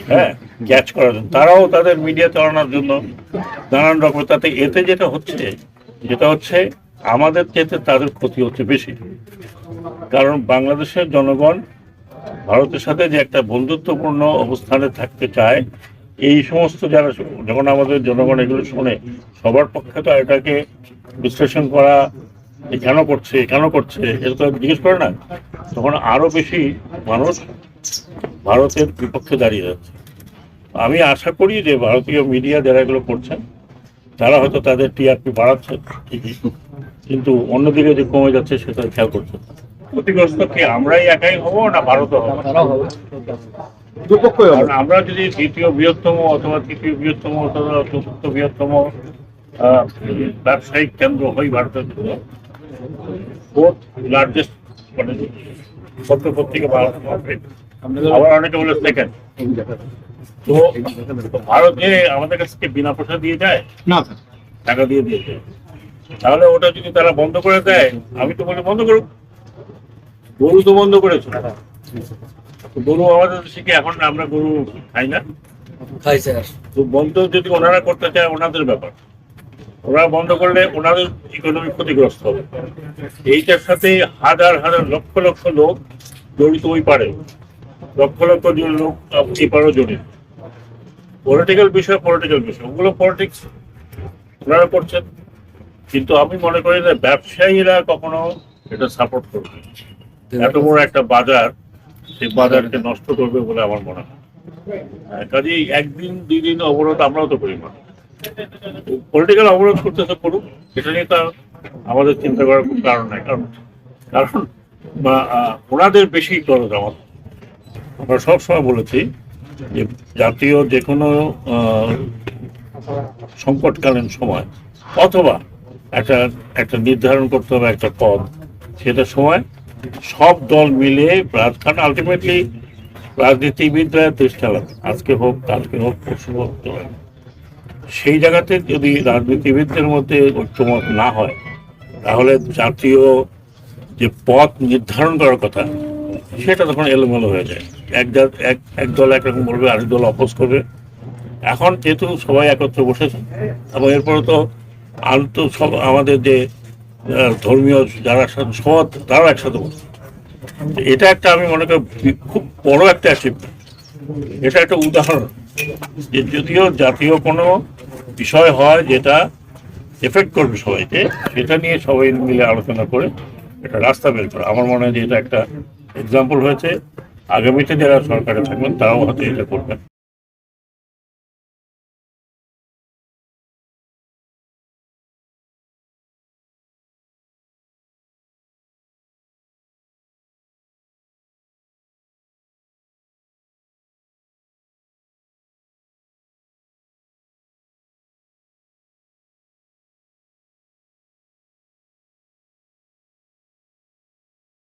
হ্যাঁ ক্যাচ করার জন্য। তারাও তাদের মিডিয়া চালানোর জন্য নানান রকম। তাতে এতে যেটা হচ্ছে যেটা হচ্ছে আমাদের চেয়ে তাদের ক্ষতি হচ্ছে বেশি। কারণ বাংলাদেশের জনগণ ভারতের সাথে যে একটা বন্ধুত্বপূর্ণ অবস্থানে থাকতে চায়, এই সমস্ত যারা যখন আমাদের জনগণ এগুলো শোনে, সবার পক্ষে তো এটাকে বিশ্লেষণ করা কেন করছে কেন করছে এটা তো জিজ্ঞেস করে না। তখন আরও বেশি মানুষ ভারতের বিপক্ষে দাঁড়িয়ে যাচ্ছে। আমি আশা করি যে ভারতীয় মিডিয়া যারা এগুলো করছেন তারা হয়তো তাদের টিআরপি বাড়াচ্ছে ঠিকই কিন্তু অন্যদিকে যে কমে যাচ্ছে সেটা খেয়াল করছে ক্ষতিগ্রস্ত কি আমরাই একাই হব না ভারতও হবে? আমরা যদি দ্বিতীয় বৃহত্তম অথবা তৃতীয় বৃহত্তম অথবা চতুর্থ বৃহত্তম আহ, ব্যবসায়িক কেন্দ্র হই ভারতের ফোর্থ লার্জেস্ট মানে পত্র পত্রিকা ভারত। আবার অনেকে বলে সেকেন্ড তো ভারত আমাদের কাছ থেকে বিনা পয়সা দিয়ে যায়? না টাকা দিয়ে দিয়ে যায়। তাহলে ওটা যদি তারা বন্ধ করে দেয় আমি তো বলি বন্ধ করুক। গরু তো বন্ধ করেছে। তো গরু আমাদের শিখে এখন আমরা গরু খাই না? খাই স্যার। তো বন্ধ যদি ওনারা করতে চায় ওনাদের ব্যাপার। ওরা বন্ধ করলে ওনাদের ইকোনমি ক্ষতিগ্রস্ত হবে। এইটার সাথে হাজার হাজার লক্ষ লক্ষ লোক জড়িত ওই পারে। লক্ষ লক্ষ জন লোক এই পারেও জড়িত পলিটিক্যাল বিষয় পলিটিক্যাল বিষয় ওগুলো পলিটিক্স ওনারা করছেন। কিন্তু আমি মনে করি যে ব্যবসায়ীরা কখনো এটা সাপোর্ট করবে। এত বড় একটা বাজার সেই বাজারকে নষ্ট করবে বলে আমার মনে হয়। হ্যাঁ, কাজেই একদিন দুই দিন অবরোধ আমরাও তো করি মানে পলিটিক্যাল অবরোধ করতে তো করুক সেটা নিয়ে তো আমাদের চিন্তা করার কোনো কারণ নাই। কারণ কারণ ওনাদের বেশি খরচ আমাদের আমরা সবসময় বলেছি যে জাতীয় যে কোনো সংকটকালীন সময়, অথবা একটা একটা নির্ধারণ করতে হবে একটা পদ, সেটা সময় সব দল মিলে কারণ আলটিমেটলি রাজনীতিবিদরা দেশ চালাবে আজকে হোক, কালকে হোক, পরশু হোক সেই জায়গাতে যদি রাজনীতিবিদদের মধ্যে ঐক্যমত না হয়, তাহলে জাতীয় যে পথ নির্ধারণ করার কথা সেটা তখন এলোমেলো হয়ে যায়। এক এক এক দল একরকম বলবে আরেক দল অপোজ করবে। এখন যেহেতু সবাই একত্রে বসেছে, এবং এরপরে তো আন্ত সব আমাদের যে ধর্মীয় যারা সব তারাও একসাথে বসছে তো এটা একটা আমি মনে করি খুব বড় একটা অ্যাচিভমেন্ট এটা একটা উদাহরণ যে যদিও জাতীয় কোনো বিষয় হয় যেটা এফেক্ট করবে সবাইকে, সেটা নিয়ে সবাই মিলে আলোচনা করে একটা রাস্তা বের করা। আমার মনে হয় যে এটা একটা এক্সাম্পল হয়েছে আগামীতে যারা সরকারে থাকবেন তারাও হয়তো এটা করবেন।